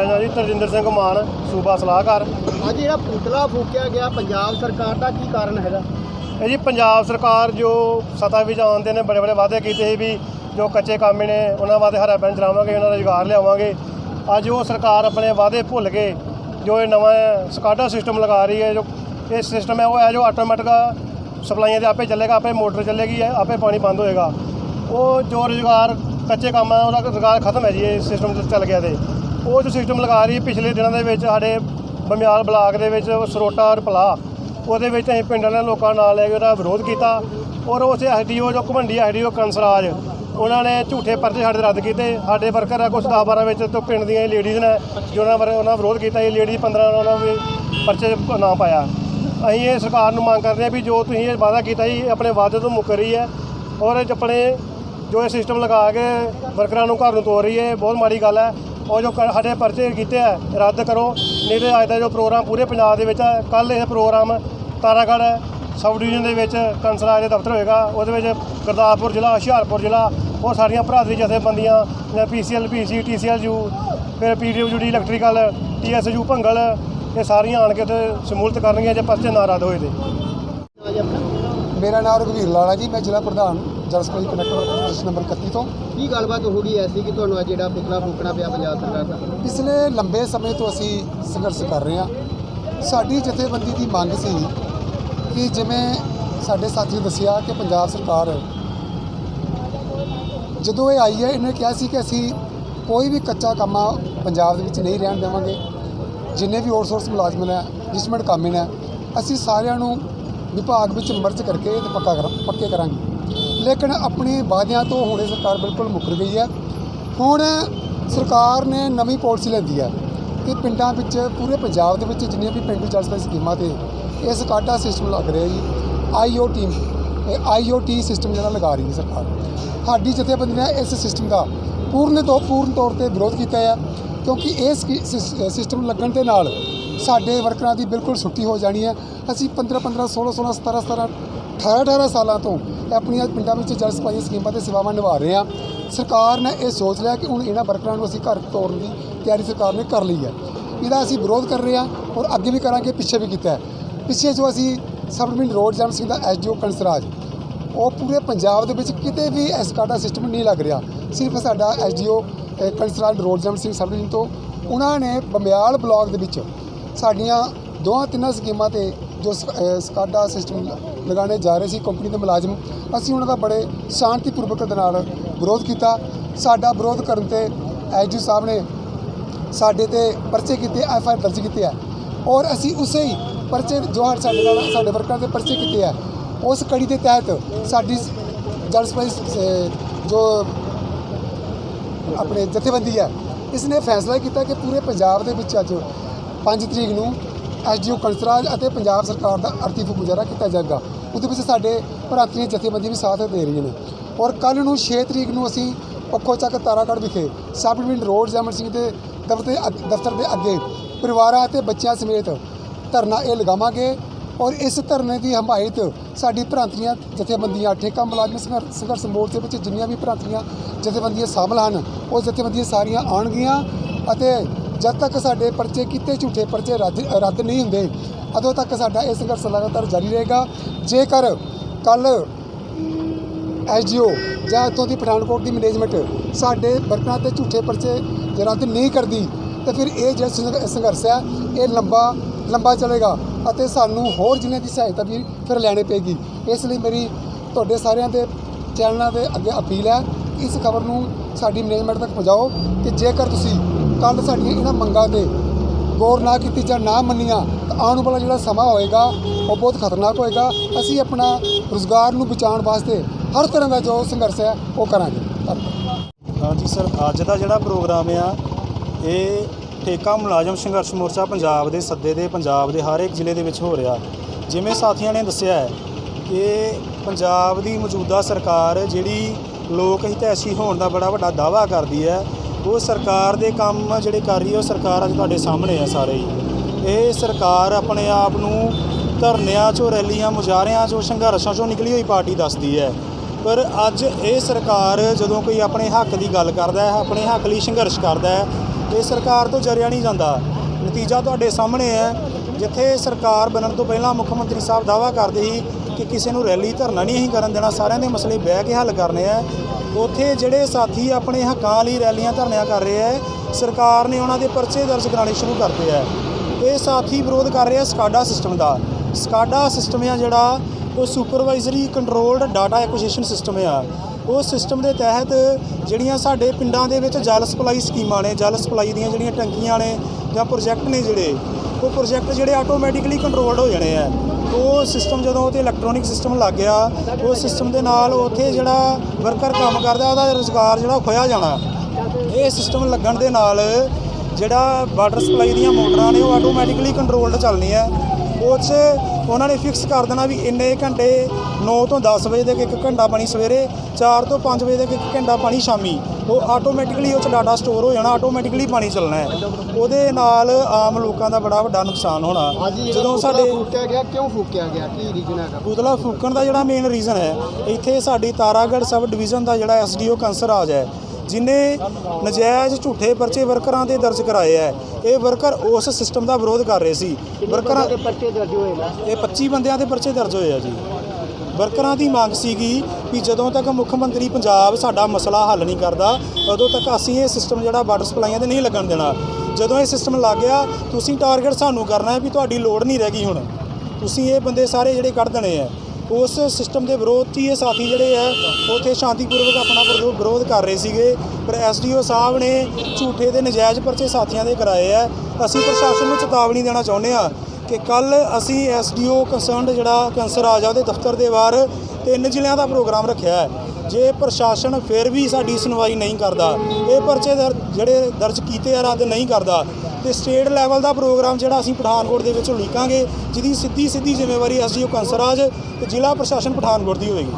ਮੇਰਾ ਜੀ ਤਰਜਿੰਦਰ ਸਿੰਘ ਮਾਨ ਸੂਬਾ ਸਲਾਹਕਾਰ। ਅੱਜ ਜਿਹੜਾ ਪੁਤਲਾ ਫੂਕਿਆ ਗਿਆ ਪੰਜਾਬ ਸਰਕਾਰ ਦਾ ਕੀ ਕਾਰਨ ਹੈਗਾ? ਇਹ ਜੀ ਪੰਜਾਬ ਸਰਕਾਰ ਜੋ ਸਤਾ ਵਿੱਚ ਆਉਂਦੇ ਨੇ ਬੜੇ ਬੜੇ ਵਾਅਦੇ ਕੀਤੇ ਸੀ ਵੀ ਜੋ ਕੱਚੇ ਕੰਮ ਨੇ ਉਹਨਾਂ ਵਾਸਤੇ ਹਰਾ ਪੈਨ ਚਲਾਵਾਂਗੇ ਉਹਨਾਂ ਦਾ ਰੁਜ਼ਗਾਰ ਲਿਆਵਾਂਗੇ। ਅੱਜ ਉਹ ਸਰਕਾਰ ਆਪਣੇ ਵਾਅਦੇ ਭੁੱਲ ਕੇ ਜੋ ਇਹ ਨਵਾਂ ਸਕਾਡਾ ਸਿਸਟਮ ਲਗਾ ਰਹੀ ਹੈ ਜੋ ਇਹ ਸਿਸਟਮ ਹੈ ਉਹ ਹੈ ਜੋ ਆਟੋਮੈਟਿਕ ਸਪਲਾਈਆਂ ਦੇ ਆਪੇ ਚੱਲੇਗਾ ਆਪੇ ਮੋਟਰ ਚੱਲੇਗੀ ਆਪੇ ਪਾਣੀ ਬੰਦ ਹੋਏਗਾ। ਉਹ ਜੋ ਰੁਜ਼ਗਾਰ ਕੱਚੇ ਕੰਮ ਹੈ ਉਹਦਾ ਰੁਜ਼ਗਾਰ ਖਤਮ ਹੈ ਜੀ ਇਹ ਸਿਸਟਮ ਚੱਲ ਗਿਆ ਤੇ। ਉਹ ਜੋ ਸਿਸਟਮ ਲਗਾ ਰਹੀ ਹੈ ਪਿਛਲੇ ਦਿਨਾਂ ਦੇ ਵਿੱਚ ਸਾਡੇ ਬਮਿਆਲ ਬਲਾਕ ਦੇ ਵਿੱਚ ਸਰੋਟਾ ਔਰ ਪਲਾ ਉਹਦੇ ਵਿੱਚ ਅਸੀਂ ਪਿੰਡ ਵਾਲਿਆਂ ਲੋਕਾਂ ਨਾਲ ਲੈ ਕੇ ਉਹਦਾ ਵਿਰੋਧ ਕੀਤਾ ਔਰ ਉਸ ਐਸਡੀਓ ਜੋ ਘਮੰਡੀ ਐਸਡੀਓ ਕੰਸਰਾਜ ਉਹਨਾਂ ਨੇ ਝੂਠੇ ਪਰਚੇ ਸਾਡੇ ਰੱਦ ਕੀਤੇ। ਸਾਡੇ ਵਰਕਰ ਆ ਕੁਝ 10 12 ਵਿੱਚ ਤੋਂ ਪਿੰਡ ਦੀਆਂ ਲੇਡੀਜ਼ ਨੇ ਜੋ ਉਹਨਾਂ ਬਾਰੇ ਉਹਨਾਂ ਵਿਰੋਧ ਕੀਤਾ, ਇਹ ਲੇਡੀ 15 ਉਹਨਾਂ ਵੀ ਪਰਚੇ ਨਾ ਪਾਇਆ। ਅਸੀਂ ਇਹ ਸਰਕਾਰ ਨੂੰ ਮੰਗ ਕਰਦੇ ਹਾਂ ਵੀ ਜੋ ਤੁਸੀਂ ਇਹ ਵਾਅਦਾ ਕੀਤਾ ਜੀ ਆਪਣੇ ਵਾਅਦੇ ਤੋਂ ਮੁੱਕ ਰਹੀ ਹੈ ਔਰ ਆਪਣੇ ਜੋ ਇਹ ਸਿਸਟਮ ਲਗਾ ਕੇ ਵਰਕਰਾਂ ਨੂੰ ਘਰ ਨੂੰ ਤੋਰ ਰਹੀ ਹੈ, ਇਹ ਬਹੁਤ ਮਾੜੀ ਗੱਲ ਹੈ। ਉਹ ਜੋ ਕ- ਸਾਡੇ ਪਰਚੇ ਕੀਤੇ ਆ, ਰੱਦ ਕਰੋ। ਨਹੀਂ ਤੇ ਅੱਜ ਦਾ ਜੋ ਪ੍ਰੋਗਰਾਮ ਪੂਰੇ ਪੰਜਾਬ ਦੇ ਵਿੱਚ ਹੈ ਕੱਲ ਇਹ ਪ੍ਰੋਗਰਾਮ ਤਾਰਾਗੜ੍ਹ ਸਬ ਡਿਵੀਜ਼ਨ ਦੇ ਵਿੱਚ ਕੰਸਰਾਜ ਦੇ ਦਫ਼ਤਰ ਹੋਏਗਾ। ਉਹਦੇ ਵਿੱਚ ਗੁਰਦਾਸਪੁਰ ਜ਼ਿਲ੍ਹਾ, ਹੁਸ਼ਿਆਰਪੁਰ ਜ਼ਿਲ੍ਹਾ, ਉਹ ਸਾਰੀਆਂ ਭਰਾਤਰੀ ਜਥੇਬੰਦੀਆਂ ਜਿਵੇਂ ਪੀਸੀਐਲ, ਪੀਸੀ, ਟੀਸੀਐਲ, ਯੂ, ਫਿਰ ਪੀਡੀਯੂ ਡੀ ਇਲੈਕਟ੍ਰੀਕਲ ਟੀਐਸਯੂ ਭੰਗਲ, ਇਹ ਸਾਰੀਆਂ ਆਣ ਕੇ ਤੇ ਸਮੂਲਤ ਕਰਨਗੀਆਂ ਜੇ ਪਰਚੇ ਨਾ ਰੱਦ ਹੋਏ ਤੇ। ਮੇਰਾ ਨਾਮ ਰਘਵੀਰ ਲਾਲਾ ਜੀ, ਮੈਂ ਜ਼ਿਲ੍ਹਾ ਪ੍ਰਧਾਨ। ਜਲ ਸਪਲਾਈ ਕਨੈਕਟਰ ਰਜਿਸਟਰ ਨੰਬਰ 31 ਤੋਂ। ਕੀ ਗੱਲਬਾਤ ਹੋ ਗਈ? ਐਸੀ ਕਿ ਤੁਹਾਨੂੰ ਅੱਜ ਜਿਹੜਾ ਪੁਤਲਾ ਫੂਕਣਾ ਪਿਆ ਪੰਜਾਬ ਸਰਕਾਰ ਦਾ? ਪਿਛਲੇ ਲੰਬੇ ਸਮੇਂ ਤੋਂ ਅਸੀਂ ਸੰਘਰਸ਼ ਕਰ ਰਹੇ ਹਾਂ। ਸਾਡੀ ਜਥੇਬੰਦੀ ਦੀ ਮੰਗ ਸੀ ਕਿ ਜਿਵੇਂ ਸਾਡੇ ਸਾਥੀ ਦੱਸਿਆ ਕਿ ਪੰਜਾਬ ਸਰਕਾਰ ਜਦੋਂ ਇਹ ਆਈ ਹੈ ਇਹਨੇ ਕਿਹਾ ਸੀ ਕਿ ਅਸੀਂ ਕੋਈ ਵੀ ਕੱਚਾ ਕੰਮ ਪੰਜਾਬ ਦੇ ਵਿੱਚ ਨਹੀਂ ਰਹਿਣ ਦੇਵਾਂਗੇ। ਜਿੰਨੇ ਵੀ ਆਊਟਸੋਰਸ ਮੁਲਾਜ਼ਮ ਨੇ ਜਿਸਮੈਂਟ ਕਾਮੇ ਨੇ ਅਸੀਂ ਸਾਰਿਆਂ ਨੂੰ ਵਿਭਾਗ ਵਿੱਚ ਮਰਜ ਕਰਕੇ ਤੇ ਪੱਕਾ ਕਰ ਪੱਕੇ ਕਰਾਂਗੇ। ਲੇਕਿਨ ਆਪਣੇ ਵਾਅਦਿਆਂ ਤੋਂ ਹੁਣ ਇਹ ਸਰਕਾਰ ਬਿਲਕੁਲ ਮੁੱਕਰ ਗਈ ਹੈ। ਹੁਣ ਸਰਕਾਰ ਨੇ ਨਵੀਂ ਪਾਲਿਸੀ ਲੈਂਦੀ ਹੈ ਕਿ ਪਿੰਡਾਂ ਵਿੱਚ, ਪੂਰੇ ਪੰਜਾਬ ਦੇ ਵਿੱਚ ਜਿੰਨੀਆਂ ਵੀ ਪਿੰਡੂ ਜਲ ਸਪਲਾਈ ਸਕੀਮਾਂ ਤੇ ਇਸ ਸਕਾਡਾ ਸਿਸਟਮ ਲੱਗ ਰਿਹਾ ਜੀ ਆਈਓਟੀ ਇਹ ਆਈਓਟੀ ਸਿਸਟਮ ਜਿਹੜਾ ਲਗਾ ਰਹੀ ਹੈ ਸਰਕਾਰ। ਸਾਡੀ ਜਥੇਬੰਦੀ ਨੇ ਇਸ ਸਿਸਟਮ ਦਾ ਪੂਰਨ ਤੋਂ ਪੂਰਨ ਤੌਰ ਤੇ ਵਿਰੋਧ ਕੀਤਾ ਹੈ ਕਿਉਂਕਿ ਇਸ ਸਿਸਟਮ ਲੱਗਣ ਦੇ ਨਾਲ ਸਾਡੇ ਵਰਕਰਾਂ ਦੀ ਬਿਲਕੁਲ ਛੁੱਟੀ ਹੋ ਜਾਣੀ ਹੈ। ਅਸੀਂ 15 15 16 16 17 17 18 18 ਸਾਲਾਂ ਤੋਂ ਆਪਣੀਆਂ ਪਿੰਡਾਂ ਵਿੱਚ ਜਲ ਸਪਲਾਈ ਸਕੀਮਾਂ ਤੇ ਸੇਵਾਵਾਂ ਨਿਭਾ ਰਹੇ ਹਾਂ। ਸਰਕਾਰ ਨੇ ਇਹ ਸੋਚ ਲਿਆ ਕਿ ਹੁਣ ਇਹਨਾਂ ਵਰਕਰਾਂ ਨੂੰ ਅਸੀਂ ਘਰ ਤੋਰਨ ਦੀ ਤਿਆਰੀ ਸਰਕਾਰ ਨੇ ਕਰ ਲਈ ਹੈ। ਇਹਦਾ ਅਸੀਂ ਵਿਰੋਧ ਕਰ ਰਹੇ ਹਾਂ ਔਰ ਅੱਗੇ ਵੀ ਕਰਾਂਗੇ, ਪਿੱਛੇ ਵੀ ਕੀਤਾ ਪਿੱਛੇ ਜੋ ਅਸੀਂ ਸਬ ਡਿਵੀਜ਼ਨ ਰੋਡ ਜਨ ਸਿੰਘ ਦਾ ਐਸਡੀਓ ਕੰਸਰਾਜ ਉਹ ਪੂਰੇ ਪੰਜਾਬ ਦੇ ਵਿੱਚ ਕਿਤੇ ਵੀ ਐਸਕਾਡਾ ਸਿਸਟਮ ਨਹੀਂ ਲੱਗ ਰਿਹਾ। ਸਿਰਫ ਸਾਡਾ ਐਸਡੀਓ ਕੰਸਰਾਜ ਰੋਡ ਜਨ ਸਿੰਘ ਸਬ ਡਿਵੀਜ਼ਨ ਤੋਂ, ਉਹਨਾਂ ਨੇ ਬੰਬਿਆਲ ਬਲਾਕ ਦੇ ਵਿੱਚ ਸਾਡੀਆਂ ਦੋਹਾਂ ਤਿੰਨਾਂ ਸਕੀਮਾਂ ਤੇ ਜੋ ਸਕਾਡਾ ਸਿਸਟਮ ਲਗਾਉਣੇ ਜਾ ਰਹੇ ਸੀ ਕੰਪਨੀ ਦੇ ਮੁਲਾਜ਼ਮ, ਅਸੀਂ ਉਹਨਾਂ ਦਾ ਬੜੇ ਸ਼ਾਂਤੀਪੂਰਵਕ ਦੇ ਨਾਲ ਵਿਰੋਧ ਕੀਤਾ। ਸਾਡਾ ਵਿਰੋਧ ਕਰਨ ਤੇ ਐਸਡੀਓ ਸਾਹਿਬ ਨੇ ਸਾਡੇ ਤੇ ਪਰਚੇ ਕੀਤੇ, ਐਫ ਆਈ ਆਰ ਦਰਜ ਕੀਤੇ ਹੈ। ਔਰ ਅਸੀਂ ਉਸੇ ਹੀ ਪਰਚੇ ਜੋ ਹਰ ਸਾਡੇ ਨਾਲ ਸਾਡੇ ਵਰਕਰਾਂ ਦੇ ਪਰਚੇ ਕੀਤੇ ਆ ਉਸ ਕੜੀ ਦੇ ਤਹਿਤ ਸਾਡੀ ਜਲ ਸਪਲਾਈ ਜੋ ਆਪਣੇ ਜਥੇਬੰਦੀ ਹੈ ਇਸ ਨੇ ਫੈਸਲਾ ਕੀਤਾ ਕਿ ਪੂਰੇ ਪੰਜਾਬ ਦੇ ਵਿੱਚ ਅੱਜ 5 ਤਰੀਕ ਨੂੰ ਐਸਡੀਓ ਕੰਸਰਾਜ ਅਤੇ ਪੰਜਾਬ ਸਰਕਾਰ ਦਾ ਅਰਥੀ ਫੂਕ ਮੁਜ਼ਾਹਰਾ ਕੀਤਾ ਜਾਏਗਾ। ਉਹਦੇ ਵਿੱਚ ਸਾਡੇ ਭਰਾਤਰੀ ਜਥੇਬੰਦੀਆਂ ਵੀ ਸਾਥ ਦੇ ਰਹੀਆਂ ਨੇ। ਔਰ ਕੱਲ ਨੂੰ 6 ਤਰੀਕ ਨੂੰ ਅਸੀਂ ਪੱਖੋ ਚੱਕ ਤਾਰਾਗੜ੍ਹ ਵਿਖੇ sub division road Jaman Singh ਦੇ ਦਫ਼ਤਰ ਦਫ਼ਤਰ ਦੇ ਅੱਗੇ ਪਰਿਵਾਰਾਂ ਅਤੇ ਬੱਚਿਆਂ ਸਮੇਤ ਧਰਨਾ ਇਹ ਲਗਾਵਾਂਗੇ। ਔਰ ਇਸ ਧਰਨੇ ਦੀ ਹਮਾਇਤ ਸਾਡੀ ਭਰਾਂਤਰੀਆਂ ਜਥੇਬੰਦੀਆਂ ਠੇਕਾ ਮੁਲਾਜ਼ਮ ਸੰਘਰ- ਸੰਘਰਸ਼ ਮੋਰਚੇ ਵਿੱਚ ਜਿੰਨੀਆਂ ਵੀ ਭਰਾਂਤਰੀਆਂ ਜਥੇਬੰਦੀਆਂ ਸ਼ਾਮਲ ਹਨ, ਉਹ ਜਥੇਬੰਦੀਆਂ ਸਾਰੀਆਂ ਆਉਣਗੀਆਂ ਅਤੇ ਜਦ ਤੱਕ ਸਾਡੇ ਪਰਚੇ ਕੀਤੇ ਝੂਠੇ ਪਰਚੇ ਰੱਦ ਰੱਦ ਨਹੀਂ ਹੁੰਦੇ, ਉਦੋਂ ਤੱਕ ਸਾਡਾ ਇਹ ਸੰਘਰਸ਼ ਲਗਾਤਾਰ ਜਾਰੀ ਰਹੇਗਾ। ਜੇਕਰ ਕੱਲ ਐਸਡੀਓ ਜਾਂ ਇੱਥੋਂ ਦੀ ਪਠਾਨਕੋਟ ਦੀ ਮੈਨੇਜਮੈਂਟ ਸਾਡੇ ਵਰਕਰਾਂ ਤੇ ਝੂਠੇ ਪਰਚੇ ਜੇ ਰੱਦ ਨਹੀਂ ਕਰਦੀ, ਤੇ ਫਿਰ ਇਹ ਜਿਹੜਾ ਸੰਘ- ਸੰਘਰਸ਼ ਹੈ, ਇਹ ਲੰਬਾ ਲੰਬਾ ਚੱਲੇਗਾ ਅਤੇ ਸਾਨੂੰ ਹੋਰ ਜਿਨ੍ਹਾਂ ਦੀ ਸਹਾਇਤਾ ਵੀ ਫਿਰ ਲੈਣੀ ਪਏਗੀ। ਇਸ ਲਈ ਮੇਰੀ ਤੁਹਾਡੇ ਸਾਰਿਆਂ ਦੇ ਚੈਨਲਾਂ ਦੇ ਅੱਗੇ ਅਪੀਲ ਹੈ, ਇਸ ਖਬਰ ਨੂੰ ਸਾਡੀ ਮੈਨੇਜਮੈਂਟ ਤੱਕ ਪਹੁੰਚਾਓ ਕਿ ਜੇਕਰ ਤੁਸੀਂ ਕੱਲ ਸਾਡੀਆਂ ਇਹਨਾਂ ਮੰਗਾਂ ਤੇ ਗੌਰ ਨਾ ਕੀਤੀ ਜਾਂ ਨਾ ਮੰਨੀਆਂ, ਤਾਂ ਆਉਣ ਵਾਲਾ ਜਿਹੜਾ ਸਮਾਂ ਹੋਏਗਾ, ਉਹ ਬਹੁਤ ਖਤਰਨਾਕ ਹੋਏਗਾ। ਅਸੀਂ ਆਪਣਾ ਰੋਜ਼ਗਾਰ ਨੂੰ ਬਚਾਉਣ ਵਾਸਤੇ ਹਰ ਤਰ੍ਹਾਂ ਦਾ ਜੋ ਸੰਘਰਸ਼ ਹੈ, ਉਹ ਕਰਾਂਗੇ। ਧੰਨਵਾਦ। ਹਾਂਜੀ ਸਰ, ਅੱਜ ਦਾ ਜਿਹੜਾ ਪ੍ਰੋਗਰਾਮ ਆ, ਇਹ ਠੇਕਾ ਮੁਲਾਜ਼ਮ ਸੰਘਰਸ਼ ਮੋਰਚਾ ਪੰਜਾਬ ਦੇ ਸੱਦੇ ਦੇ ਪੰਜਾਬ ਦੇ ਹਰ ਇੱਕ ਜ਼ਿਲ੍ਹੇ ਦੇ ਵਿੱਚ ਹੋ ਰਿਹਾ। ਜਿਵੇਂ ਸਾਥੀਆਂ ਨੇ ਦੱਸਿਆ ਹੈ ਕਿ ਪੰਜਾਬ ਦੀ ਮੌਜੂਦਾ ਸਰਕਾਰ ਜਿਹੜੀ ਲੋਕ ਹਿਤੈਸ਼ੀ ਹੋਣ ਦਾ ਬੜਾ ਵੱਡਾ ਦਾਅਵਾ ਕਰਦੀ ਹੈ ਉਹ ਸਰਕਾਰ ਦੇ ਕੰਮ ਜਿਹੜੇ ਕਰ ਰਹੀ ਹੈ, ਉਹ ਸਰਕਾਰ ਅੱਜ ਤੁਹਾਡੇ ਸਾਹਮਣੇ ਆ ਸਾਰੇ ਹੀ। ਇਹ ਸਰਕਾਰ ਆਪਣੇ ਆਪ ਨੂੰ ਧਰਨਿਆਂ 'ਚੋਂ, ਰੈਲੀਆਂ ਮੁਜ਼ਾਹਰਿਆਂ 'ਚੋਂ, ਸੰਘਰਸ਼ਾਂ 'ਚੋਂ ਨਿਕਲੀ ਹੋਈ ਪਾਰਟੀ ਦੱਸਦੀ ਹੈ। ਪਰ ਅੱਜ ਇਹ ਸਰਕਾਰ ਜਦੋਂ ਕੋਈ ਆਪਣੇ ਹੱਕ ਦੀ ਗੱਲ ਕਰਦਾ ਹੈ, ਆਪਣੇ ਹੱਕ ਲਈ ਸੰਘਰਸ਼ ਕਰਦਾ ਹੈ, ਇਹ ਸਰਕਾਰ ਤੋਂ ਜਰਿਆ ਨਹੀਂ ਜਾਂਦਾ। ਨਤੀਜਾ ਤੁਹਾਡੇ ਸਾਹਮਣੇ ਹੈ। ਜਿੱਥੇ ਸਰਕਾਰ ਬਣਨ ਤੋਂ ਪਹਿਲਾਂ ਮੁੱਖ ਮੰਤਰੀ ਸਾਹਿਬ ਦਾਵਾ ਕਰਦੇ ਸੀ ਕਿ ਕਿਸੇ ਨੂੰ ਰੈਲੀ ਧਰਨਾ ਨਹੀਂ ਅਸੀਂ ਕਰਨ ਦੇਣਾ, ਸਾਰਿਆਂ ਦੇ ਮਸਲੇ ਬਹਿ ਕੇ ਹੱਲ ਕਰਨੇ ਆ। ਉੱਥੇ ਜਿਹੜੇ ਸਾਥੀ ਆਪਣੇ ਹੱਕਾਂ ਲਈ ਰੈਲੀਆਂ ਧਰਨਿਆਂ ਕਰ ਰਹੇ ਆ, ਸਰਕਾਰ ਨੇ ਉਹਨਾਂ ਦੇ ਪਰਚੇ ਦਰਜ ਕਰਾਉਣੇ ਸ਼ੁਰੂ ਕਰਤੇ ਆ। ਇਹ ਸਾਥੀ ਵਿਰੋਧ ਕਰ ਰਹੇ ਆ ਸਕਾਡਾ ਸਿਸਟਮ ਦਾ। ਸਕਾਡਾ ਸਿਸਟਮ ਆ ਜਿਹੜਾ, ਉਹ supervisory controlled data acquisition system ਆ। ਉਹ ਸਿਸਟਮ ਦੇ ਤਹਿਤ ਜਿਹੜੀਆਂ ਸਾਡੇ ਪਿੰਡਾਂ ਦੇ ਵਿੱਚ ਜਲ ਸਪਲਾਈ ਸਕੀਮਾਂ ਨੇ, ਜਲ ਸਪਲਾਈ ਦੀਆਂ ਜਿਹੜੀਆਂ ਟੈਂਕੀਆਂ ਨੇ ਜਾਂ ਪ੍ਰੋਜੈਕਟ ਨੇ ਜਿਹੜੇ ਉਹ ਪ੍ਰੋਜੈਕਟ ਜਿਹੜੇ ਆਟੋਮੈਟਿਕਲੀ ਕੰਟਰੋਲਡ ਹੋ ਜਾਣੇ ਆ। ਉਹ ਸਿਸਟਮ ਜਦੋਂ ਉਹ ਤੇ ਇਲੈਕਟ੍ਰੋਨਿਕ ਸਿਸਟਮ ਲੱਗ ਗਿਆ, ਉਹ ਸਿਸਟਮ ਦੇ ਨਾਲ ਉੱਥੇ ਜਿਹੜਾ ਵਰਕਰ ਕੰਮ ਕਰਦਾ, ਉਹਦਾ ਰੁਜ਼ਗਾਰ ਜਿਹੜਾ ਖੋਇਆ ਜਾਣਾ। ਇਹ ਸਿਸਟਮ ਲੱਗਣ ਦੇ ਨਾਲ ਜਿਹੜਾ ਵਾਟਰ ਸਪਲਾਈ ਦੀਆਂ ਮੋਟਰਾਂ ਨੇ, ਉਹ ਆਟੋਮੈਟਿਕਲੀ ਕੰਟਰੋਲਡ ਚੱਲਣੀਆਂ। ਉਹ 'ਚ ਉਹਨਾਂ ਨੇ ਫਿਕਸ ਕਰ ਦੇਣਾ ਵੀ ਇੰਨੇ ਘੰਟੇ 9 ਤੋਂ 10 ਵਜੇ ਤੱਕ ਇੱਕ ਘੰਟਾ ਪਾਣੀ ਸਵੇਰੇ 4 ਤੋਂ 5 ਵਜੇ ਤੱਕ ਇੱਕ ਘੰਟਾ ਪਾਣੀ ਸ਼ਾਮੀ। ਉਹ ਆਟੋਮੈਟਿਕਲੀ ਉਹ 'ਚ ਡਾਟਾ ਸਟੋਰ ਹੋ ਜਾਣਾ ਆਟੋਮੈਟਿਕਲੀ ਪਾਣੀ ਚੱਲਣਾ ਹੈ। ਉਹਦੇ ਨਾਲ ਆਮ ਲੋਕਾਂ ਦਾ ਬੜਾ ਵੱਡਾ ਨੁਕਸਾਨ ਹੋਣਾ। ਜਦੋਂ ਸਾਡੇ ਫੂਕਿਆ ਗਿਆ ਕਿਉਂ ਫੂਕਿਆ ਗਿਆ? ਕੀ ਰੀਜਨ ਹੈਗਾ? ਪੁਤਲਾ ਫੂਕਣ ਦਾ ਜਿਹੜਾ ਮੇਨ ਰੀਜ਼ਨ ਹੈ ਇੱਥੇ ਸਾਡੀ ਤਾਰਾਗੜ੍ਹ ਸਬ ਡਿਵੀਜ਼ਨ ਦਾ ਜਿਹੜਾ ਐਸਡੀਓ ਕੰਸਰਾਜ ਹੈ ਜਿਨੇ ਨਜਾਇਜ਼ ਝੂਠੇ ਪਰਚੇ ਵਰਕਰਾਂ ਦੇ ਦਰਜ ਕਰਾਏ ਹੈ। ਇਹ ਵਰਕਰ ਉਸ ਸਿਸਟਮ ਦਾ ਵਿਰੋਧ ਕਰ ਰਹੇ ਸੀ। ਵਰਕਰਾਂ ਦੇ ਪਰਚੇ ਦਰਜ ਹੋਏ ਨੇ। ਇਹ 25 ਬੰਦਿਆਂ ਦੇ ਪਰਚੇ ਦਰਜ ਹੋਏ ਆ ਜੀ। ਵਰਕਰਾਂ ਦੀ ਮੰਗ ਸੀਗੀ ਵੀ ਜਦੋਂ ਤੱਕ ਮੁੱਖ ਮੰਤਰੀ ਪੰਜਾਬ ਸਾਡਾ ਮਸਲਾ ਹੱਲ ਨਹੀਂ ਕਰਦਾ, ਉਦੋਂ ਤੱਕ ਅਸੀਂ ਇਹ ਸਿਸਟਮ ਜਿਹੜਾ ਵਾਟਰ ਸਪਲਾਈਆਂ ਤੇ ਨਹੀਂ ਲੱਗਣ ਦੇਣਾ। ਜਦੋਂ ਇਹ ਸਿਸਟਮ ਲੱਗ ਗਿਆ, ਤੁਸੀਂ ਟਾਰਗੇਟ ਸਾਨੂੰ ਕਰਨਾ ਹੈ ਵੀ ਤੁਹਾਡੀ ਲੋੜ ਨਹੀਂ ਰਹਿ ਗਈ ਹੁਣ। ਤੁਸੀਂ ਇਹ ਬੰਦੇ ਸਾਰੇ ਜਿਹੜੇ ਕੱਢ ਦੇਣੇ ਆ। ਉਸ ਸਿਸਟਮ ਦੇ ਵਿਰੋਧ 'ਚ ਹੀ ਇਹ ਸਾਥੀ ਜਿਹੜੇ ਆ, ਉੱਥੇ ਸ਼ਾਂਤੀਪੂਰਵਕ ਆਪਣਾ ਵਿਰੋ- ਵਿਰੋਧ ਕਰ ਰਹੇ ਸੀਗੇ। ਪਰ ਐਸਡੀਓ ਸਾਹਿਬ ਨੇ ਝੂਠੇ ਦੇ ਨਜਾਇਜ਼ ਪਰਚੇ ਸਾਥੀਆਂ ਦੇ ਕਰਾਏ ਆ। ਅਸੀਂ ਪ੍ਰਸ਼ਾਸਨ ਨੂੰ ਚੇਤਾਵਨੀ ਦੇਣਾ ਚਾਹੁੰਦੇ ਆ ਕਿ ਕੱਲ ਅਸੀਂ ਐਸਡੀਓ ਕੰਸਰਨਡ ਜਿਹੜਾ ਕੰਸਰ ਆ ਜਾ ਉਹਦੇ ਦਫ਼ਤਰ ਦੇ ਬਾਹਰ ਤਿੰਨ ਜ਼ਿਲ੍ਹਿਆਂ ਦਾ ਪ੍ਰੋਗਰਾਮ ਰੱਖਿਆ ਹੈ। ਜੇ ਪ੍ਰਸ਼ਾਸਨ ਫਿਰ ਵੀ ਸਾਡੀ ਸੁਣਵਾਈ ਨਹੀਂ ਕਰਦਾ, ਇਹ ਪਰਚੇ ਦਰ- ਜਿਹੜੇ ਦਰਜ ਕੀਤੇ ਆ ਰੱਦ ਨਹੀਂ ਕਰਦਾ, ਤੇ ਸਟੇਟ ਲੈਵਲ ਦਾ ਪ੍ਰੋਗਰਾਮ ਜਿਹੜਾ ਅਸੀਂ ਪਠਾਨਕੋਟ ਦੇ ਵਿੱਚ ਉਲੀਕਾਂਗੇ ਜਿਹਦੀ ਸਿੱਧੀ ਸਿੱਧੀ ਜ਼ਿੰਮੇਵਾਰੀ ਐਸਡੀਓ ਕੰਸਰਾਜ ਤੇ ਜ਼ਿਲ੍ਹਾ ਪ੍ਰਸ਼ਾਸਨ ਪਠਾਨਕੋਟ ਦੀ ਹੋਵੇਗੀ।